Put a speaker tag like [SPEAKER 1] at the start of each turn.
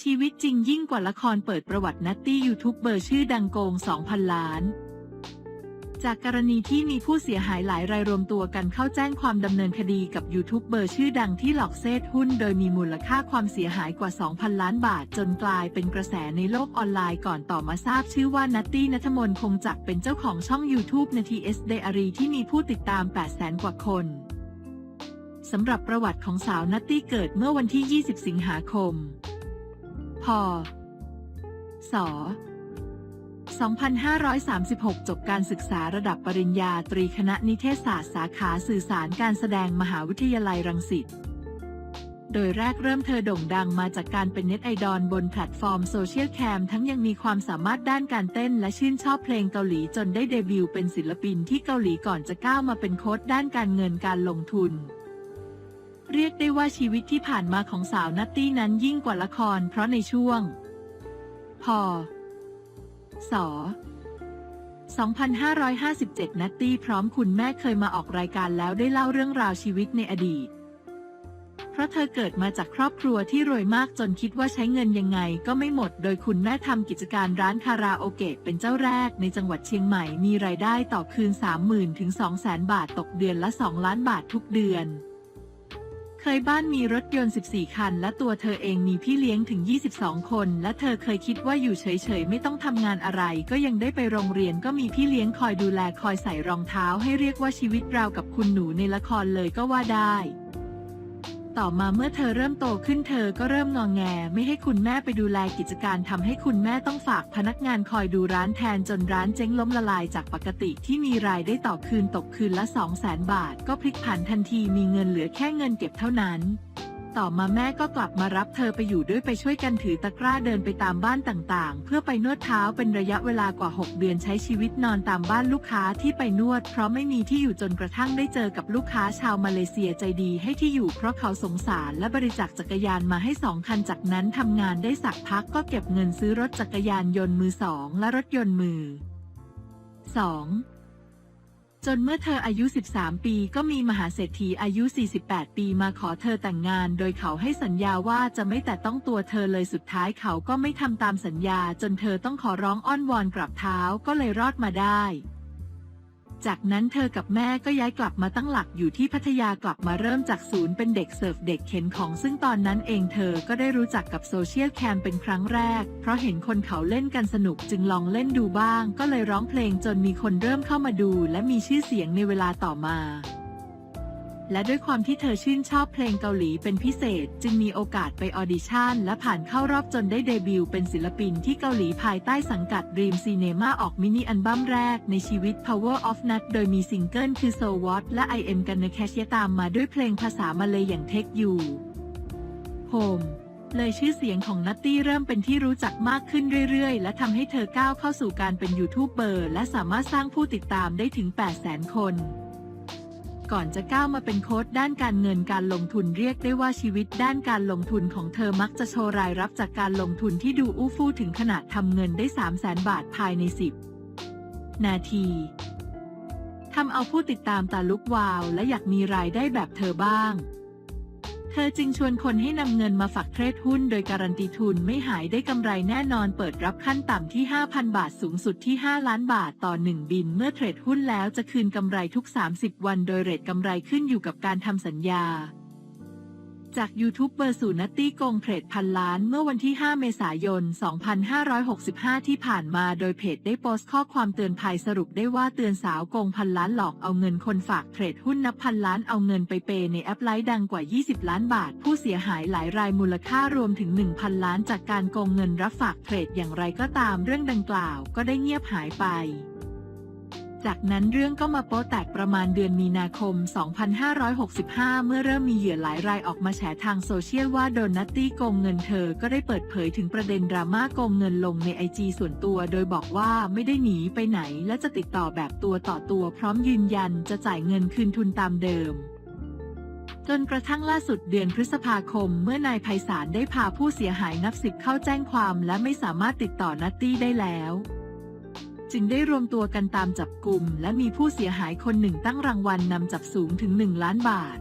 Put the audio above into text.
[SPEAKER 1] ชีวิตจริงยิ่งกว่าละครเปิดประวัตินัตตี้ยูทูบเบอร์ชื่อดังโกง 2,000 ล้าน จากกรณีที่มีผู้เสียหายหลายรายรวมตัวกันเข้าแจ้งความดำเนินคดีกับยูทูบเบอร์ชื่อดังที่หลอกเซตหุ้น โดยมีมูลค่าความเสียหายกว่า 2,000 ล้านบาท จนกลายเป็นกระแสในโลกออนไลน์ก่อนต่อมาทราบชื่อว่านัตตี้นัทมนคงจักเป็นเจ้าของช่อง YouTube นาทีเอสเดอารีที่มีผู้ติดตาม 800,000 กว่าคนสำหรับประวัติของสาวนัตตี้เกิดเมื่อวันที่ 20 สิงหาคม พศ2536 จบการศึกษาระดับปริญญาตรีคณะนิเทศศาสตร์สาขาสื่อสารการแสดงมหาวิทยาลัยรังสิต โดยแรกเริ่มเธอโด่งดังมาจากการเป็นเน็ตไอดอลบนแพลตฟอร์มโซเชียลแคมทั้งยังมีความสามารถด้านการเต้นและชื่นชอบเพลงเกาหลีจนได้เดบิวต์เป็นศิลปินที่เกาหลีก่อนจะก้าวมาเป็นโค้ชด้านการเงินการลงทุน เรียกได้ว่าชีวิตที่ผ่านมาของสาวนัตตี้นั้นยิ่งกว่าละคร เพราะในช่วงพศ2557 นัตตี้พร้อมคุณแม่เคยมาออกรายการแล้วได้เล่าเรื่องราวชีวิตในอดีต เพราะเธอเกิดมาจากครอบครัวที่รวยมากจนคิดว่าใช้เงินยังไงก็ไม่หมด โดยคุณแม่ทำกิจการร้านคาราโอเกะเป็นเจ้าแรกในจังหวัดเชียงใหม่ มีรายได้ต่อคืน 30,000ถึง200,000 บาทตกเดือนละ 2 ล้านบาททุกเดือน เคยบ้านมีรถยนต์ 14 คัน และตัวเธอเองมีพี่เลี้ยงถึง 22 คน และเธอเคยคิดว่าอยู่เฉยๆ ไม่ต้องทำงานอะไร ก็ยังได้ไปโรงเรียนก็มีพี่เลี้ยงคอยดูแลคอยใส่รองเท้าให้เรียกว่าชีวิตราวกับคุณหนูในละครเลยก็ว่าได้ ต่อมาเมื่อเธอเริ่มโตขึ้นเธอก็เริ่มงองแงไม่ให้คุณแม่ไปดูแลกิจการทำให้คุณแม่ต้องฝากพนักงานคอยดูร้านแทนจนร้านเจ๊งล้มละลายจากปกติที่มีรายได้ต่อคืนตกคืนละ 2 0 0แสนบาท ก็พลิกผันทันทีมีเงินเหลือแค่เงินเก็บเท่านั้น ต่อมาแม่ก็กลับมารับเธอไปอยู่ด้วยไปช่วยกันถือตะกร้าเดินไปตามบ้านต่างๆ เพื่อไปนวดเท้าเป็นระยะเวลากว่า 6 เดือนใช้ชีวิตนอนตามบ้านลูกค้าที่ไปนวด เพราะไม่มีที่อยู่จนกระทั่งได้เจอกับลูกค้าชาวมาเลเซียใจดีให้ที่อยู่เพราะเขาสงสารและบริจาคจักรยานมาให้สองคันจากนั้นทำงานได้สักพักก็เก็บเงินซื้อรถจักรยานยนต์มือสองและรถยนต์มือสอง จนเมื่อเธออายุ 13 ปีก็มีมหาเศรษฐีอายุ 48 ปีมาขอเธอแต่งงาน โดยเขาให้สัญญาว่าจะไม่แต่ต้องตัวเธอเลยสุดท้ายเขาก็ไม่ทำตามสัญญา จนเธอต้องขอร้องอ้อนวอนกลับเท้าก็เลยรอดมาได้ จากนั้นเธอกับแม่ก็ย้ายกลับมาตั้งหลักอยู่ที่พัทยากลับมาเริ่มจากศูนย์เป็นเด็กเสิร์ฟเด็กเข็นของซึ่งตอนนั้นเองเธอก็ได้รู้จักกับโซเชียลแคมเป็นครั้งแรก เพราะเห็นคนเขาเล่นกันสนุกจึงลองเล่นดูบ้าง ก็เลยร้องเพลงจนมีคนเริ่มเข้ามาดู และมีชื่อเสียงในเวลาต่อมา และด้วยความที่เธอชื่นชอบเพลงเกาหลีเป็นพิเศษ จึงมีโอกาสไปออดิชั่น และผ่านเข้ารอบจนได้เดบิวต์เป็นศิลปินที่เกาหลีภายใต้สังกัด Dream Cinema ออกมินิอัลบั้มแรกในชีวิต Power of Nut โดยมีซิงเกิลคือ So What และ I Am Gonna Catch Ya ตามมาด้วยเพลงภาษามาเลยอย่าง Take You Home เลยชื่อเสียงของนัตตี้เริ่มเป็นที่รู้จักมากขึ้นเรื่อยๆ และทำให้เธอก้าวเข้าสู่การเป็นยูทูบเบอร์ และสามารถสร้างผู้ติดตามได้ถึง 800,000 คน ก่อนจะก้าวมาเป็นโค้ดด้านการเงินการลงทุนเรียกได้ว่าชีวิตด้านการลงทุนของเธอมักจะโชว์รายรับจากการลงทุนที่ดูอู้ฟู่ถึงขนาดทำเงินได้ 3 0 0แสนบาทภายใน 10 นาทีทำเอาผู้ติดตามตาลุกวาว และอยากมีรายได้แบบเธอบ้าง เธอจึงชวนคนให้นำเงินมาฝากเทรดหุ้นโดยการันตีทุนไม่หายได้กำไรแน่นอนเปิดรับขั้นต่ำที่ 5,000 บาทสูงสุดที่ 5 ล้านบาทต่อ 1 บิน เมื่อเทรดหุ้นแล้วจะคืนกำไรทุก 30 วันโดยเรทกำไรขึ้นอยู่กับการทำสัญญา จากยูทูบเบอร์สู่นัตตี้โกงเทรดพันล้านเมื่อวันที่ 5 เมษายน 2565 ที่ผ่านมาโดยเพจได้โพสต์ข้อความเตือนภัยสรุปได้ว่าเตือนสาวโกงพันล้านหลอกเอาเงินคนฝากเทรดหุ้นนับพันล้านเอาเงินไปเปยในแอปไลท์ดังกว่า 20 ล้านบาท ผู้เสียหายหลายรายมูลค่ารวมถึง 1,000 ล้านจากการโกงเงินรับฝากเทรดอย่างไรก็ตามเรื่องดังกล่าว ก็ได้เงียบหายไป จากนั้นเรื่องก็มาโป๊แตกประมาณเดือนมีนาคม 2565 เมื่อเริ่มมีเหยื่อหลายรายออกมาแฉทางโซเชียลว่าโดนัตตี้โกงเงินเธอ ก็ได้เปิดเผยถึงประเด็นดราม่าโกงเงินลงในไอจีส่วนตัว โดยบอกว่าไม่ได้หนีไปไหนและจะติดต่อแบบตัวต่อตัวพร้อมยืนยันจะจ่ายเงินคืนทุนตามเดิมจนกระทั่งล่าสุดเดือนพฤษภาคม เมื่อนายไพศาลได้พาผู้เสียหายนับสิบเข้าแจ้งความ และไม่สามารถติดต่อนัตตี้ได้แล้ว จึงได้รวมตัวกันตามจับกลุ่ม และมีผู้เสียหายคนหนึ่งตั้งรางวัลนนำจับสูงถึง 1 ล้านบาท